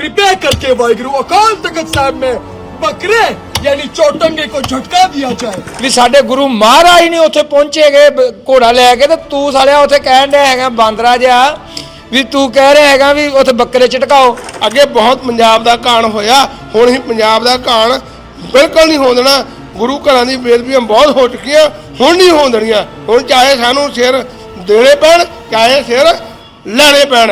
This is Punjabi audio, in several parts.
कृपया करके वाहिगुरु अकाल तखत साहब में बकरे यानी चौटंगे को झटका दिया जाए ਵੀ ਸਾਡੇ ਗੁਰੂ ਮਹਾਰਾਜ ਨੇ ਉੱਥੇ ਪਹੁੰਚੇਗੇ ਬ- ਘੋੜਾ ਲੈ ਕੇ ਤੇ ਤੂੰ ਸਾਲਿਆ ਉੱਥੇ ਕਹਿਣ ਡਿਆ ਹੈਗਾ ਬਾਂਦਰਾ ਜਿਹਾ ਵੀ ਤੂੰ ਕਹਿ ਰਿਹਾ ਹੈਗਾ ਵੀ ਉੱਥੇ ਬੱਕਰੇ ਚਟਕਾਓ ਅੱਗੇ ਬਹੁਤ ਪੰਜਾਬ ਦਾ ਕਾਣ ਹੋਇਆ ਹੁਣ ਹੀ ਪੰਜਾਬ ਦਾ ਕਾਣ ਬਿਲਕੁਲ ਨਹੀਂ ਹੋਣ ਦੇਣਾ ਗੁਰੂ ਘਰਾਂ ਦੀ ਬੇਦਬੀਆਂ ਬਹੁਤ ਹੋ ਚੁੱਕੀਆਂ ਹੁਣ ਨਹੀਂ ਹੋਣ ਦੇਣੀਆਂ ਹੁਣ ਚਾਹੇ ਸਾਨੂੰ ਸਿਰ ਦੇਣੇ ਪੈਣ ਚਾਹੇ ਸਿਰ ਲੈਣੇ ਪੈਣ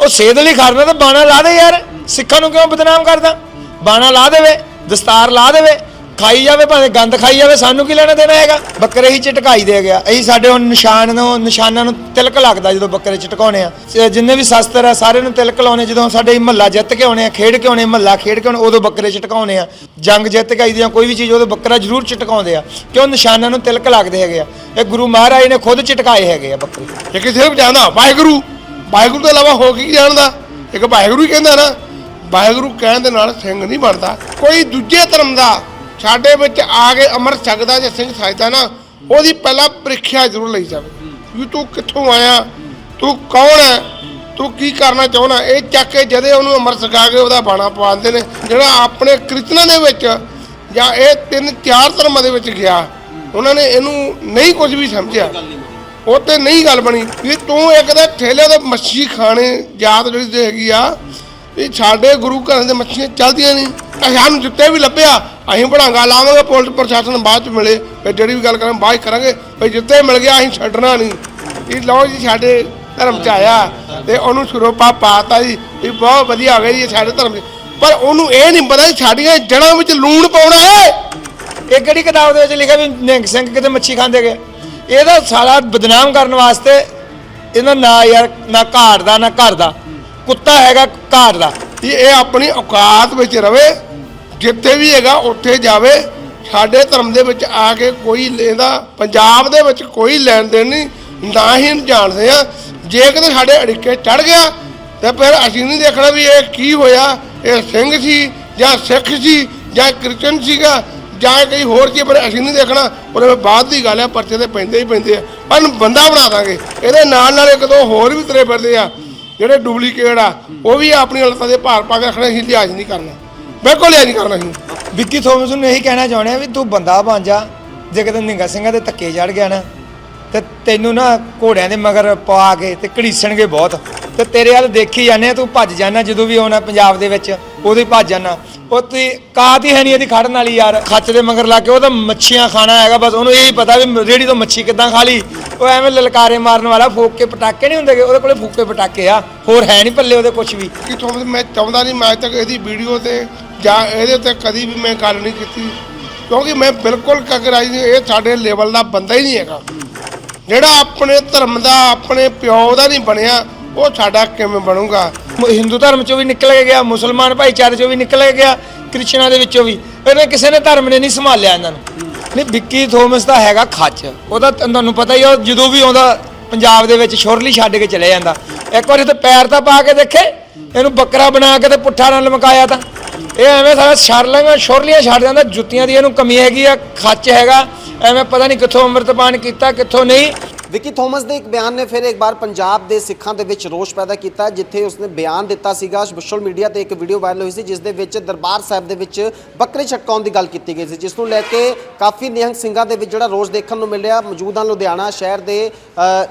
ਉਹ ਸੇਧ ਲਈ ਖੜਨਾ ਤਾਂ ਬਾਣਾ ਲਾ ਦੇ ਯਾਰ ਸਿੱਖਾਂ ਨੂੰ ਕਿਉਂ ਬਦਨਾਮ ਕਰਦਾ? ਬਾਣਾ ਲਾ ਦੇਵੇ, ਦਸਤਾਰ ਲਾ ਦੇਵੇ, ਖਾਈ ਜਾਵੇ, ਭਾਵੇਂ ਗੰਦ ਖਾਈ ਜਾਵੇ, ਸਾਨੂੰ ਕੀ ਲੈਣਾ ਦੇਣਾ ਹੈਗਾ? ਬੱਕਰੇ ਹੀ ਚਟਕਾਈ ਦੇ ਗਿਆ। ਅਸੀਂ ਸਾਡੇ ਹੁਣ ਨਿਸ਼ਾਨ ਨੂੰ, ਨਿਸ਼ਾਨਾਂ ਨੂੰ ਤਿਲਕ ਲੱਗਦਾ ਜਦੋਂ ਬੱਕਰੇ ਚਟਕਾਉਣੇ ਆ। ਜਿੰਨੇ ਵੀ ਸ਼ਸਤਰ ਆ, ਸਾਰੇ ਨੂੰ ਤਿਲਕ ਲਾਉਣੇ, ਜਦੋਂ ਸਾਡੇ ਮਹੱਲਾ ਜਿੱਤ ਕੇ ਆਉਣੇ ਆ, ਖੇਡ ਕੇ ਆਉਣੇ, ਮਹੱਲਾ ਖੇਡ ਕੇ ਆਉਣੇ, ਉਦੋਂ ਬੱਕਰੇ ਚਟਕਾਉਣੇ ਆ। ਜੰਗ ਜਿੱਤ ਕੇ ਆਈਦੀਆਂ ਕੋਈ ਵੀ ਚੀਜ਼, ਉਦੋਂ ਬੱਕਰਾ ਜ਼ਰੂਰ ਚਟਕਾਉਂਦੇ ਆ। ਕਿਉਂ ਨਿਸ਼ਾਨਾਂ ਨੂੰ ਤਿਲਕ ਲੱਗਦੇ ਹੈਗੇ ਆ? ਇਹ ਗੁਰੂ ਮਹਾਰਾਜ ਨੇ ਖੁਦ ਚਟਕਾਏ ਹੈਗੇ ਆ ਬੱਕਰੇ। ਇਹ ਕਿਸੇ ਸਿਰਫ ਜਾਣਦਾ, ਵਾਹਿਗੁਰੂ। ਵਾਹਿਗੁਰੂ ਤੋਂ ਇਲਾਵਾ ਹੋ ਕੀ ਜਾਣਦਾ? ਇੱਕ ਵਾਹਿਗੁਰੂ ਹੀ ਕਹਿੰਦਾ ਨਾ ਵਾਹਿਗੁਰੂ ਕਹਿਣ ਦੇ ਨਾਲ ਸਿੰਘ ਨਹੀਂ ਬਣਦਾ। ਕੋਈ ਦੂਜੇ ਧਰਮ ਦਾ ਸਾਡੇ ਵਿੱਚ ਆ ਕੇ ਅਮਰ ਛਕਦਾ ਜੇ ਸਿੰਘ ਸਜਦਾ ਨਾ, ਉਹਦੀ ਪਹਿਲਾਂ ਪ੍ਰੀਖਿਆ ਜ਼ਰੂਰ ਲਈ ਜਾਵੇ। ਵੀ ਤੂੰ ਕਿੱਥੋਂ ਆਇਆ? ਤੂੰ ਕੌਣ ਹੈ? ਤੂੰ ਕੀ ਕਰਨਾ ਚਾਹੁੰਦਾ? ਇਹ ਚੱਕ ਕੇ ਜਦੇ ਉਹਨੂੰ ਅਮਰ ਛਕਾ ਕੇ ਉਹਦਾ ਬਾਣਾ ਪਵਾਉਂਦੇ ਨੇ, ਜਿਹੜਾ ਆਪਣੇ ਕ੍ਰਿਸਚਨਾਂ ਦੇ ਵਿੱਚ ਜਾਂ ਇਹ ਤਿੰਨ ਚਾਰ ਧਰਮਾਂ ਦੇ ਵਿੱਚ ਗਿਆ, ਉਹਨਾਂ ਨੇ ਇਹਨੂੰ ਨਹੀਂ ਕੁਝ ਵੀ ਸਮਝਿਆ। ਉਹ ਤੇ ਨਹੀਂ ਗੱਲ ਬਣੀ। ਵੀ ਤੂੰ ਇੱਕ ਤਾਂ ਠੇਲੇ ਤੋਂ ਮੱਛੀ ਖਾਣੇ ਯਾਦ ਜਿਹੜੀ ਹੈਗੀ ਆ ਵੀ ਸਾਡੇ ਗੁਰੂ ਘਰਾਂ ਦੇ ਮੱਛੀਆਂ ਚੱਲਦੀਆਂ ਨਹੀਂ। ਅਸੀਂ ਸਾਨੂੰ ਜਿੱਤੇ ਵੀ ਲੱਭਿਆ। ਅਸੀਂ ਬੜਾਂਗਾ ਲਾਵਾਂਗੇ, ਪੁਲਿਸ ਪ੍ਰਸ਼ਾਸਨ ਬਾਅਦ ਚ ਮਿਲੇ। ਫਿਰ ਜਿਹੜੀ ਵੀ ਗੱਲ ਕਰਾਂ ਬਾਅਦ 'ਚ ਕਰਾਂਗੇ। ਵੀ ਜਿੱਤੇ ਮਿਲ ਗਿਆ ਅਸੀਂ ਛੱਡਣਾ ਨਹੀਂ। ਇਹ ਲਓ ਜੀ, ਸਾਡੇ ਧਰਮ ਚ ਆਇਆ। ਤੇ ਉਹਨੂੰ ਸਰੋਪਾ ਪਾਤਾ ਜੀ। ਵੀ ਬਹੁਤ ਵਧੀਆ ਹੋ ਗਿਆ ਜੀ ਸਾਡੇ ਧਰਮ 'ਚ। ਪਰ ਉਹਨੂੰ ਇਹ ਨਹੀਂ ਪਤਾ ਕਿ ਸਾਡੀਆਂ ਜੜ੍ਹਾਂ ਵਿੱਚ ਲੂਣ ਪਾਉਣਾ ਹੈ। ਇਹ ਕਿਹੜੀ ਕਿਤਾਬ ਦੇ ਵਿੱਚ ਲਿਖਿਆ ਵੀ ਨਿਹੰਗ ਸਿੰਘ ਕਿਤੇ ਮੱਛੀ ਖਾਂਦੇ ਗਏ? ਇਹਦਾ ਸਾਲਾ ਬਦਨਾਮ ਕਰਨ ਵਾਸਤੇ ਇਹਨਾਂ ਨਾ ਯਾਰ, ਨਾ ਘਾੜ ਦਾ, ਨਾ ਘਰ ਦਾ। ਕੁੱਤਾ ਹੈਗਾ ਘਾੜ ਦਾ। ਕਿ ਇਹ ਆਪਣੀ ਔਕਾਤ ਵਿੱਚ ਰਵੇ, ਜਿੱਥੇ ਵੀ ਹੈਗਾ, ਉੱਥੇ ਜਾਵੇ। ਸਾਡੇ ਧਰਮ ਦੇ ਵਿੱਚ ਆ ਕੇ ਕੋਈ ਇਹਦਾ ਪੰਜਾਬ ਦੇ ਵਿੱਚ ਕੋਈ ਲੈਣ ਦੇਣ ਨਹੀਂ, ਨਾ ਹੀ ਜਾਣਦੇ ਆ। ਜੇ ਕਿਤੇ ਸਾਡੇ ਅੜਿੱਕੇ ਚੜ ਗਿਆ, ਤੇ ਫਿਰ ਅਸੀਂ ਨਹੀਂ ਦੇਖਣਾ ਵੀ ਇਹ ਕੀ ਹੋਇਆ। ਇਹ ਸਿੰਘ ਸੀ, ਜਾਂ ਸਿੱਖ ਸੀ, ਜਾਂ ਕ੍ਰਿਸਚਨ ਸੀਗਾ, ਜਾਂ ਕੋਈ ਹੋਰ ਚੀਜ਼ ਪਰ ਅਸੀਂ ਨਹੀਂ ਦੇਖਣਾ। ਉਹਦੇ ਬਾਅਦ ਦੀ ਗੱਲ ਹੈ ਪਰਚੇ ਤੇ ਪੈਂਦੇ ਹੀ ਪੈਂਦੇ ਆ। ਪਰ ਬੰਦਾ ਬਣਾ ਦਾਂਗੇ। ਇਹਦੇ ਨਾਲ ਨਾਲ ਇੱਕ ਦੋ ਹੋਰ ਵੀ ਤਰੇ ਫਿਰਦੇ ਆ। ਜਿਹੜੇ ਡੁਪਲੀਕੇਟ ਆ, ਉਹ ਵੀ ਆਪਣੀ ਹਾਲਤਾਂ ਦੇ ਭਾਰ ਪਾ ਕੇ ਰੱਖਣਾ, ਅਸੀਂ ਲਿਹਾਜ਼ ਨਹੀਂ ਕਰਨਾ। ਬਿਲਕੁਲ ਲਿਹਾਜ਼ ਨਹੀਂ ਕਰਨਾ ਅਸੀਂ। ਵਿੱਕੀ ਥੋਮਸ ਨੂੰ ਇਹੀ ਕਹਿਣਾ ਚਾਹੁੰਦੇ ਆ ਵੀ ਤੂੰ ਬੰਦਾ ਬਣ ਜਾ। ਜੇ ਕਿਤੇ ਨਿੰਗਾ ਸਿੰਘਾਂ ਦੇ ਧੱਕੇ ਚੜ ਗਿਆ ਨਾ, ਤੇ ਤੈਨੂੰ ਨਾ ਘੋੜਿਆਂ ਦੇ ਮਗਰ ਪਾ ਕੇ ਤੇ ਘੜੀਸਣਗੇ ਬਹੁਤ। ਤੇ ਤੇਰੇ ਵੱਲ ਦੇਖੀ ਜਾਂਦੇ ਆ, ਤੂੰ ਭੱਜ ਜਾਣਾ ਜਦੋਂ ਵੀ ਆਉਣਾ ਪੰਜਾਬ ਦੇ ਵਿੱਚ। ਉਦੋਂ ਭੱਜ ਜਾਣਾ ਉਹ ਤੇ ਕਾਤ ਹੀ ਹੈ ਨਹੀਂ ਇਹਦੀ ਖੜਨ ਵਾਲੀ ਯਾਰ। ਖੱਚ ਦੇ ਮਗਰ ਲਾ ਕੇ ਉਹ ਤਾਂ ਮੱਛੀਆਂ ਖਾਣਾ ਹੈਗਾ, ਬਸ ਉਹਨੂੰ ਇਹ ਹੀ ਪਤਾ ਵੀ ਰੇੜੀ ਤੋਂ ਮੱਛੀ ਕਿੱਦਾਂ ਖਾ ਲਈ। ਉਹ ਐਵੇਂ ਲਲਕਾਰੇ ਮਾਰਨ ਵਾਲਾ ਫੂਕ ਕੇ ਪਟਾਕੇ ਨਹੀਂ ਹੁੰਦੇ ਗੇ, ਉਹਦੇ ਕੋਲੇ ਫੂਕੇ ਪਟਾਕੇ ਆ। ਹੋਰ ਹੈ ਨਹੀਂ ਪੱਲੇ ਉਹਦੇ ਕੁਝ ਵੀ। ਕਿ ਤੁਹਾਨੂੰ ਮੈਂ ਚਾਹੁੰਦਾ ਨਹੀਂ ਮੈਂ ਅੱਜ ਤੱਕ ਇਹਦੀ ਵੀਡੀਓ ਤੇ ਜਾਂ ਇਹਦੇ ਉੱਤੇ ਕਦੀ ਵੀ ਮੈਂ ਗੱਲ ਨਹੀਂ ਕੀਤੀ। ਕਿਉਂਕਿ ਮੈਂ ਬਿਲਕੁਲ ਕਗਰਾਈ ਨਹੀਂ ਇਹ ਸਾਡੇ ਲੈਵਲ ਦਾ ਬੰਦਾ ਹੀ ਨਹੀਂ ਹੈਗਾ। ਜਿਹੜਾ ਆਪਣੇ ਧਰਮ ਦਾ, ਆਪਣੇ ਪਿਓ ਦਾ ਨਹੀਂ ਬਣਿਆ, ਉਹ ਸਾਡਾ ਕਿਵੇਂ ਬਣੂਗਾ? ਮ- ਹਿੰਦੂ ਧਰਮ ਚੋਂ ਵੀ ਨਿਕਲ ਕੇ ਗਿਆ, ਮੁਸਲਮਾਨ ਭਾਈਚਾਰੇ ਚੋਂ ਵੀ ਨਿਕਲ ਕੇ ਗਿਆ ਕ੍ਰਿਸਚਨਾਂ ਦੇ ਵਿੱਚੋਂ ਵੀ। ਇਹਨੇ ਕਿਸੇ ਨੇ ਧਰਮ ਨੇ ਨਹੀਂ ਸੰਭਾਲਿਆ ਇਹਨਾਂ ਨੂੰ। ਨਹੀਂ, ਵਿੱਕੀ ਥੋਮਸ ਦਾ ਹੈਗਾ ਖੱਚ। ਉਹਦਾ ਤਾਂ ਤੁਹਾਨੂੰ ਪਤਾ ਹੀ ਆ, ਉਹ ਜਦੋਂ ਵੀ ਆਉਂਦਾ, ਪੰਜਾਬ ਦੇ ਵਿੱਚ ਸ਼ੁਰਲੀ ਛੱਡ ਕੇ ਚਲੇ ਜਾਂਦਾ। ਇੱਕ ਵਾਰੀ ਤੇ ਪੈਰ ਤਾਂ ਪਾ ਕੇ ਦੇਖੇ, ਇਹਨੂੰ ਬੱਕਰਾ ਬਣਾ ਕੇ ਤੇ ਪੁੱਠਾ ਨਾਲ ਲਮਕਾਇਆ ਤਾਂ। ਇਹ ਐਵੇਂ ਸਾਰਾ ਸ਼ਰਲੀਆਂ ਸ਼ੁਰਲੀਆਂ ਛੱਡ ਜਾਂਦਾ, ਜੁੱਤੀਆਂ ਦੀ ਇਹਨੂੰ ਕਮੀ ਹੈਗੀ ਆ, ਖੱਚ ਹੈਗਾ। ਐਵੇਂ ਪਤਾ ਨਹੀਂ ਕਿੱਥੋਂ ਅੰਮ੍ਰਿਤਪਾਨ ਕੀਤਾ, ਕਿੱਥੋਂ ਨਹੀਂ। ਵਿੱਕੀ, ਥੋਮਸ ਦੇ ਇੱਕ ਬਿਆਨ ਨੇ ਫਿਰ ਇੱਕ ਵਾਰ ਪੰਜਾਬ ਦੇ ਸਿੱਖਾਂ ਦੇ ਵਿੱਚ ਰੋਸ਼ ਪੈਦਾ ਕੀਤਾ, ਜਿੱਥੇ ਉਸਨੇ ਬਿਆਨ ਦਿੱਤਾ ਸੀਗਾ, ਸੋਸ਼ਲ ਮੀਡੀਆ ਤੇ ਇੱਕ ਵੀਡੀਓ ਵਾਇਰਲ ਹੋਈ ਸੀ, ਜਿਸ ਦੇ ਵਿੱਚ ਦਰਬਾਰ ਸਾਹਿਬ ਦੇ ਵਿੱਚ ਬੱਕਰੇ ਛਟਕਾਉਣ ਦੀ ਗੱਲ ਕੀਤੀ ਗਈ ਸੀ, ਜਿਸ ਨੂੰ ਲੈ ਕੇ ਕਾਫੀ ਨਿਹੰਗ ਸਿੰਘਾਂ ਦੇ ਵਿੱਚ ਜਿਹੜਾ ਰੋਸ਼ ਦੇਖਣ ਨੂੰ ਮਿਲਿਆ ਮੌਜੂਦ ਹਨ ਲੁਧਿਆਣਾ ਸ਼ਹਿਰ ਦੇ